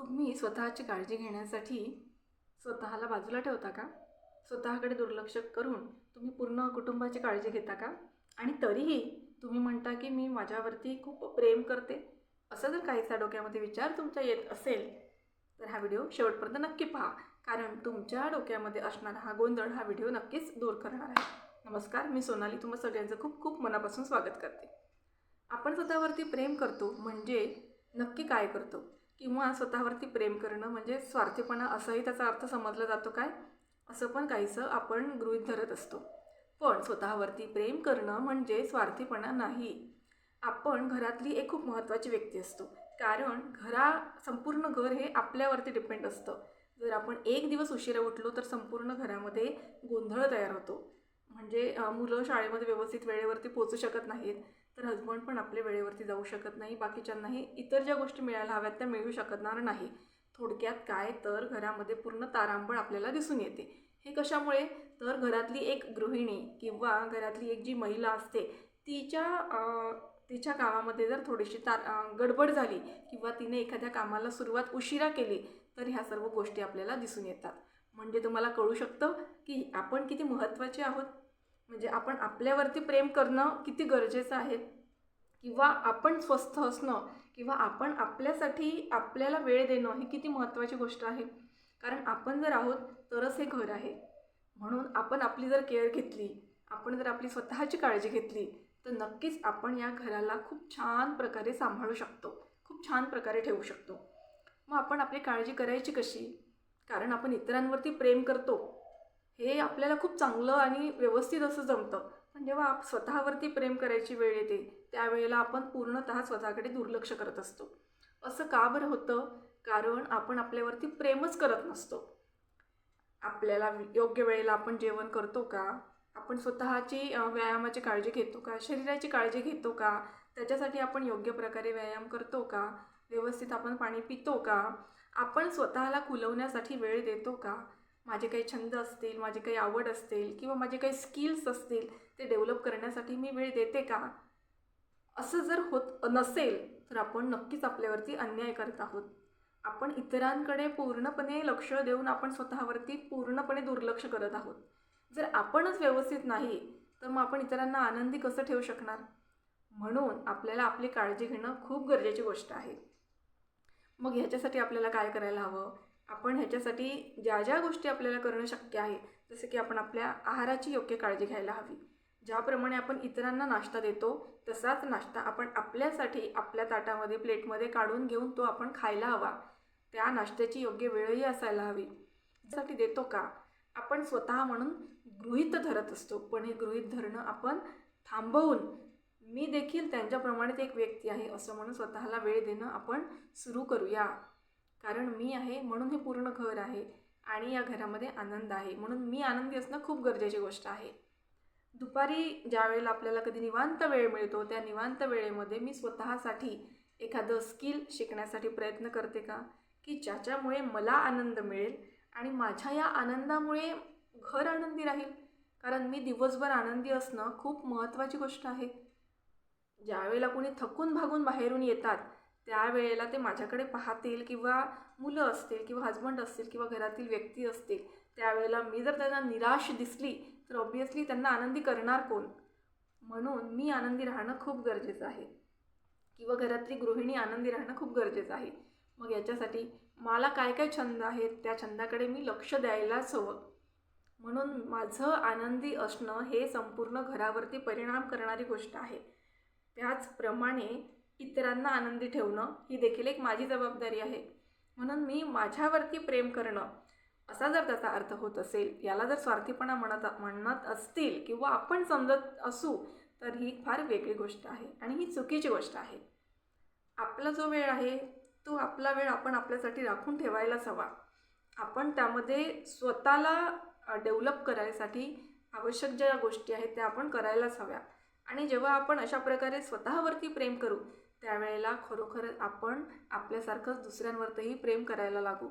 तुम्ही स्वतःची काळजी घेण्यासाठी स्वतःला बाजूला ठेवता का? स्वतःकडे दुर्लक्ष करून तुम्ही पूर्ण कुटुंबाची काळजी घेता का? आणि तरीही तुम्ही म्हणता की मी माझ्यावरती खूप प्रेम करते. असं जर काहीचा डोक्यामध्ये विचार तुमच्या येत असेल तर हा व्हिडिओ शेवटपर्यंत नक्की पहा. कारण तुमच्या डोक्यामध्ये असणारा हा गोंधळ हा व्हिडिओ नक्कीच दूर करणार आहे. नमस्कार मी सोनाली तुम्हा सगळ्यांचं खूप खूप मनापासून स्वागत करते. आपण स्वतःवरती प्रेम करतो म्हणजे नक्की काय करतो? किंवा स्वतःवरती प्रेम करणं म्हणजे स्वार्थीपणा असाही त्याचा अर्थ समजला जातो काय? असं पण काहीसं आपण गृहीत धरत असतो. पण स्वतःवरती प्रेम करणं म्हणजे स्वार्थीपणा नाही. आपण घरातली एक खूप महत्त्वाची व्यक्ती असतो. कारण घरा संपूर्ण घर हे आपल्यावरती डिपेंड असतं. जर आपण एक दिवस उशिरा उठलो तर संपूर्ण घरामध्ये गोंधळ तयार होतो. म्हणजे मुलं शाळेमध्ये व्यवस्थित वेळेवरती पोचू शकत नाहीत. तर हजबंड पण आपले वेळेवरती जाऊ शकत नाही. बाकीच्यांनाही इतर ज्या गोष्टी मिळायला हव्यात त्या मिळू शकणार नाही. थोडक्यात काय तर घरामध्ये पूर्ण तारांबळ आपल्याला दिसून येते. हे कशामुळे? तर घरातली एक गृहिणी किंवा घरातली एक जी महिला असते तिच्या तिच्या कामामध्ये जर थोडीशी तार गडबड झाली किंवा तिने एखाद्या कामाला सुरुवात उशिरा केली तर ह्या सर्व गोष्टी आपल्याला दिसून येतात. म्हणजे तुम्हाला कळू शकतं की आपण किती महत्त्वाचे आहोत? म्हणजे आपण आपल्यावरती प्रेम करणं किती गरजेचं आहे? किंवा आपण स्वस्थ असणं किंवा आपण आपल्यासाठी आपल्याला वेळ देणं ही किती महत्त्वाची गोष्ट आहे? कारण आपण जर आहोत तरच हे घर आहे. म्हणून आपण आपली जर केअर घेतली आपण जर आपली स्वतःची काळजी घेतली तर नक्कीच आपण या घराला खूप छान प्रकारे सांभाळू शकतो. खूप छान प्रकारे ठेवू शकतो. मग आपण आपली काळजी करायची कशी? कारण आपण इतरांवरती प्रेम करतो. हे आपल्याला खूप चांगलं आणि व्यवस्थित असं जमतं. पण जेव्हा आप स्वतःवरती प्रेम करायची वेळ येते त्यावेळेला आपण पूर्णतः स्वतःकडे दुर्लक्ष करत असतो. असं का बरं होतं? कारण आपण आपल्यावरती प्रेमच करत नसतो. आपल्याला योग्य वेळेला आपण जेवण करतो का? आपण स्वतःची व्यायामाची काळजी घेतो का? शरीराची काळजी घेतो का? त्याच्यासाठी आपण योग्य प्रकारे व्यायाम करतो का? व्यवस्थित आपण पाणी पितो का? आपण स्वतःला खुलवण्यासाठी वेळ देतो का? माझे काही छंद असतील माझी काही आवड असतील किंवा माझे काही स्किल्स असतील ते डेव्हलप करण्यासाठी मी वेळ देते का? असं जर होत नसेल तर आपण नक्कीच आपल्यावरती अन्याय करत आहोत. आपण इतरांकडे पूर्णपणे लक्ष देऊन आपण स्वतःवरती पूर्णपणे दुर्लक्ष करत आहोत. जर आपणच व्यवस्थित नाही तर मग आपण इतरांना आनंदी कसं ठेवू शकणार? म्हणून आपल्याला आपली काळजी घेणं खूप गरजेची गोष्ट आहे. मग ह्याच्यासाठी आपल्याला काय करायला हवं? आपण ह्याच्यासाठी ज्या ज्या गोष्टी आपल्याला करणं शक्य आहे जसं की आपण आपल्या आहाराची योग्य काळजी घ्यायला हवी. ज्याप्रमाणे आपण इतरांना नाश्ता देतो तसाच नाश्ता आपण आपल्यासाठी आपल्या ताटामध्ये प्लेटमध्ये काढून घेऊन तो आपण खायला हवा. त्या नाश्त्याची योग्य वेळही असायला हवी. साठी देतो का? आपण स्वतः म्हणून गृहित धरत असतो पण हे गृहीत धरणं आपण थांबवून मी देखील त्यांच्याप्रमाणेच एक व्यक्ती आहे असं म्हणून स्वतःला वेळ देणं आपण सुरू करूया. कारण मी आहे म्हणून हे पूर्ण घर आहे आणि या घरामध्ये आनंद आहे. म्हणून मी आनंदी असणं खूप गरजेची गोष्ट आहे. दुपारी ज्या वेळेला आपल्याला कधी निवांत वेळ मिळतो त्या निवांत वेळेमध्ये मी स्वतःसाठी एखादं स्किल शिकण्यासाठी प्रयत्न करते का? की ज्याच्यामुळे मला आनंद मिळेल आणि माझ्या या आनंदामुळे घर आनंदी राहील. कारण मी दिवसभर आनंदी असणं खूप महत्त्वाची गोष्ट आहे. ज्यावेळेला कोणी थकून भागून बाहेरून येतात त्यावेळेला ते माझ्याकडे पाहतील किंवा मुलं असतील किंवा हजबंड असतील किंवा घरातील व्यक्ती असतील त्यावेळेला मी जर त्यांना निराश दिसली तर ऑब्वियसली त्यांना आनंदी करणार कोण? म्हणून मी आनंदी राहणं खूप गरजेचं आहे. किंवा घरातली गृहिणी आनंदी राहणं खूप गरजेचं आहे. मग याच्यासाठी मला काय काय छंद आहेत त्या छंदाकडे मी लक्ष द्यायलाच हवं. म्हणून माझं आनंदी असणं हे संपूर्ण घरावरती परिणाम करणारी गोष्ट आहे. त्याचप्रमाणे इतरांना आनंदी ठेवणं ही देखील एक माझी जबाबदारी आहे. म्हणून मी माझ्यावरती प्रेम करणं असा जर त्याचा अर्थ होत असेल याला जर स्वार्थीपणा म्हणत म्हणत असतील किंवा आपण समजत असू तर ही फार वेगळी गोष्ट आहे आणि ही चुकीची गोष्ट आहे. आपला जो वेळ आहे तो आपला वेळ आपण आपल्यासाठी राखून ठेवायलाच हवा. आपण त्यामध्ये स्वतःला डेव्हलप करायसाठी आवश्यक ज्या गोष्टी आहेत त्या आपण करायलाच हव्या. आणि जेव्हा आपण अशा प्रकारे स्वतःवरती प्रेम करू त्यावेळेला खरोखरच आपण आपल्यासारखंच दुसऱ्यांवरतीही प्रेम करायला लागू.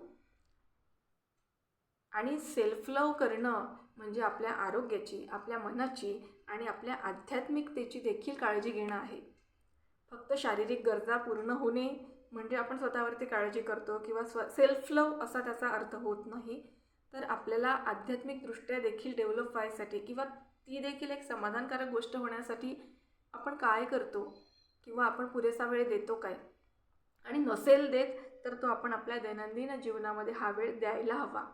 आणि सेल्फ लव करणं म्हणजे आपल्या आरोग्याची आपल्या मनाची आणि आपल्या आध्यात्मिकतेची देखील काळजी घेणं आहे. फक्त शारीरिक गरजा पूर्ण होणे म्हणजे आपण स्वतःवरती काळजी करतो किंवा स्व सेल्फ लव असा त्याचा अर्थ होत नाही तर आपल्याला आध्यात्मिकदृष्ट्या देखील डेव्हलप व्हायसाठी किंवा ती देखील एक समाधानकारक गोष्ट होण्यासाठी आपण काय करतो किंवा आपण पुरेसा वेळ देतो काय? आणि नसेल देत तर तो आपण आपल्या दैनंदिन जीवनामध्ये हा वेळ द्यायला हवा.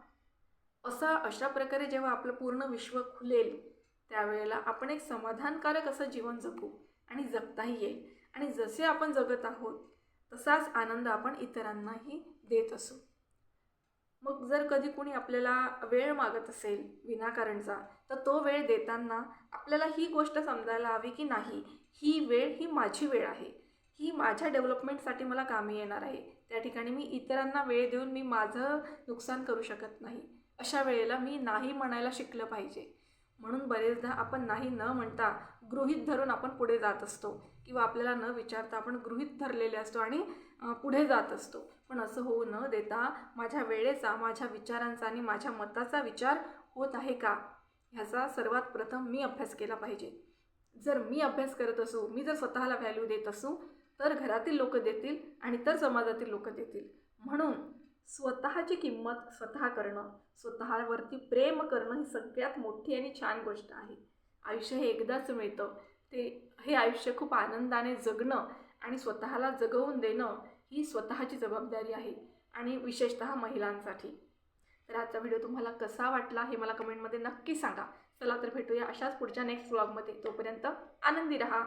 असा अशा प्रकारे जेव्हा आपलं पूर्ण विश्व खुलेल त्यावेळेला आपण एक समाधानकारक असं जीवन जगू आणि जगताही येईल. आणि जसे आपण जगत आहोत तसाच आनंद आपण इतरांनाही देत असू. मग जर कधी कुणी आपल्याला वेळ मागत असेल विनाकारणचा तर तो वेळ देताना आपल्याला ही गोष्ट समजायला हवी की नाही ही वेळ ही माझी वेळ आहे. ही माझ्या डेव्हलपमेंटसाठी मला कामी येणार आहे. त्या ठिकाणी मी इतरांना वेळ देऊन मी माझं नुकसान करू शकत नाही. अशा वेळेला मी नाही म्हणायला शिकलं पाहिजे. म्हणून बरेचदा आपण नाही न म्हणता गृहित धरून आपण पुढे जात असतो किंवा आपल्याला न विचारता आपण गृहित धरलेले असतो आणि पुढे जात असतो. पण असं होऊ न देता माझ्या वेळेचा माझ्या विचारांचा आणि माझ्या मताचा विचार होत आहे का? ह्याचा सर्वात प्रथम मी अभ्यास केला पाहिजे. जर मी अभ्यास करत असू मी जर स्वतःला व्हॅल्यू देत असू तर घरातील लोक देतील आणि तर समाजातील लोक देतील. म्हणून स्वतःची किंमत स्वतः करणं स्वतःवरती प्रेम करणं ही सगळ्यात मोठी आणि छान गोष्ट आहे. आयुष्य हे एकदाच मिळतं. ते हे आयुष्य खूप आनंदाने जगणं आणि स्वतःला जगवून देणं ही स्वतःची जबाबदारी आहे आणि विशेषतः महिलांसाठी. तर आजचा व्हिडिओ तुम्हाला कसा वाटला हे मला कमेंटमध्ये नक्की सांगा. चला तर भेटूया अशाच पुढच्या नेक्स्ट व्लॉगमध्ये तोपर्यंत आनंदी रहा.